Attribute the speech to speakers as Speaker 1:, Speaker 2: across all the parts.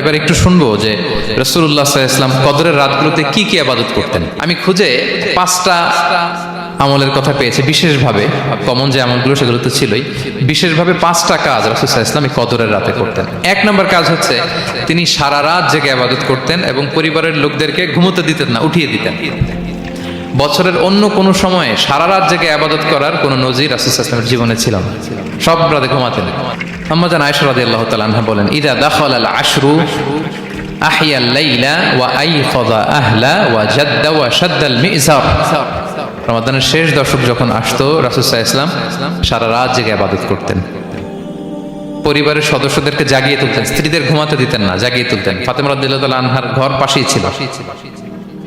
Speaker 1: এবার একটু শুনব যে রসুল্লাহ ইসলাম কদরের রাতগুলোতে কি কি আবাদত করতেন? আমি খুঁজে পাঁচটা আমলের কথা পেয়েছি, বিশেষভাবে কমন যে আমলগুলো সেগুলো তো ছিলই, বিশেষভাবে পাঁচটা কাজ রসুল্লাহ ইসলাম এই কদরের রাতে করতেন। এক নম্বর কাজ হচ্ছে তিনি সারা রাত জেগে আবাদত করতেন এবং পরিবারের লোকদেরকে ঘুমোতে দিতেন না, উঠিয়ে দিতেন। বছরের অন্য কোনো সময়ে সারা রাত জেগে আবাদত করার কোনো নজির রাসুল ইসলামের জীবনে ছিল না। সব রাতে ঘুমাতেন। আম্মাজান আয়েশা রাদিয়াল্লাহু তাআলা আনহা বলেন, ইদা দাখাল আল আশরু আহিয়া লাইলা ওয়া আইখাযা আহলা ওয়া জাদ্দা ওয়া শাদ্দা আল মিজার রমাদানের শেষ দশক যখন আসতো সাল্লাল্লাহু ইসলাম সারা রাত জেগে আবাদত করতেন। পরিবারের সদস্যদেরকে জাগিয়ে তুলতেন, স্ত্রীদের ঘুমাতে দিতেন না, জাগিয়ে তুলতেন। ফাতেমা রাদিয়াল্লাহু তাআলা আনহার ঘর পাশেই ছিল।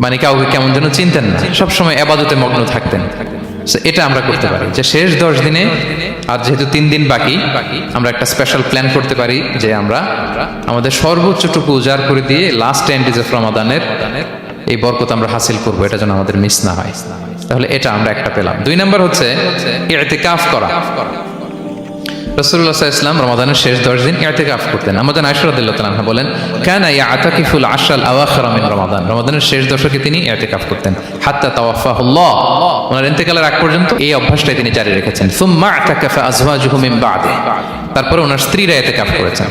Speaker 1: মানে কাউকে কেমন যেন চিনতেন না। সবসময় আবাদতে মগ্ন থাকতেন। এটা আমরা করতে পারি। যে শেষ দশ দিনে আর যেহেতু তিন দিন বাকি আমরা একটা স্পেশাল প্ল্যান করতে পারি যে আমরা আমাদের সর্বোচ্চটুকু উজাড় করে দিয়ে লাস্ট ডেজ অফ রমাদানের এই বরকত আমরা হাসিল করব। এটা যেন আমাদের মিস না হয়। তাহলে এটা আমরা একটা পেলাম। দুই নাম্বার হচ্ছে ইতিকাফ করা। রসুল্লাহ ইসলাম রমাদানের শেষ দশ দিন করতেন। আমাদের বলেন, কেন আতাকিফুল আশাল রমাদান। রমাদানের শেষ দশকে তিনি করতেন। হাত্তা ওনার ইন্তেকালের আগ পর্যন্ত এই অভ্যাসটাই তিনি জারি রেখেছেন। সুম্মা বাদে তারপরে ওনার স্ত্রীরা ইতিকাফ করেছেন।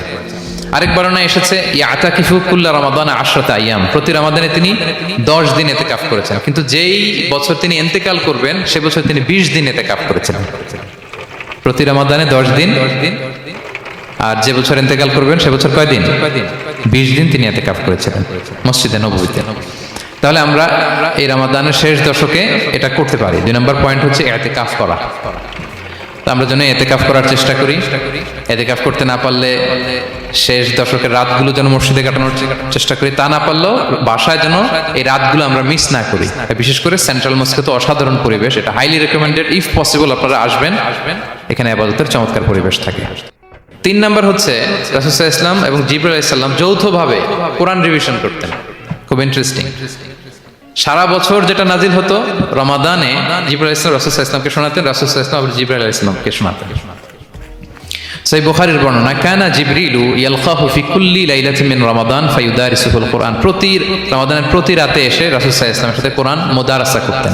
Speaker 1: আরেক বর্ণনা এসেছে, ইয়াতাকিফু কুল্লা রমাদান আশরাত আইয়াম। প্রতি রমাদানে তিনি দশ দিন এতে কাফ করেছেন। কিন্তু যেই বছর তিনি এন্তেকাল করবেন, সে বছর তিনি বিশ দিন এতে কাফ করেছিলেন প্রতি রমাদানে দশ দিন। আর যে বছর ইন্তেকাল করবেন, সে বছর কয়দিন বিশ দিন তিনি এতে কাপ করেছিলেন, মসজিদে নবীতে তাহলে আমরা এই রমাদানের শেষ দশকে এটা করতে পারি। দুই নম্বর পয়েন্ট হচ্ছে এতে করা। তো আমরা যেন এতে কাফ করার চেষ্টা করি। এতে কাফ করতে না পারলে শেষ দশকের রাতগুলো যেন মসজিদে কাটানোর চেষ্টা করি। তা না পারলেও বাসায় যেন এই রাতগুলো আমরা মিস না করি। বিশেষ করে সেন্ট্রাল মস্কে তো অসাধারণ পরিবেশ। এটা হাইলি রেকমেন্ডেড ইফ পসিবল আপনারা আসবেন। আসবেন এখানে আবাদতের চমৎকার পরিবেশ থাকে। তিন নাম্বার হচ্ছে রাসুসাহ ইসলাম এবং জিবুল ইসলাম যৌথভাবে কোরআন রিভিশন করতেন। খুব ইন্টারেস্টিং সারা বছর যেটা নাজিল হতো, রমাদানে জিব্রাহ ইসলাম রাসুল ইসলামকে শোনাতেন, রাসুল ইসলাম আবার জিব্রাহ ইসলামকে শোনাতেন। সেই বুখারীর বর্ণনা, কানা জিবরিলু ইয়ালকাহু ফি কুল্লি লাইলাতিন মিন রমাদান ফায়ুদারিসুল কোরআন। প্রতি রমাদানের প্রতি রাতে এসে রাসূল সাল্লাল্লাহু আলাইহি সাথে কোরআন মুদারাসা করতেন।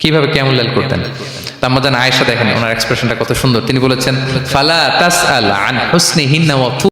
Speaker 1: কীভাবে কেমন লাল করতেন? তাম্মাজান আয়েশা দেখেন, ওনার এক্সপ্রেশনটা কত সুন্দর। তিনি বলেছেন, ফালা তাস আল আন হুসনিহিন্না ওয়া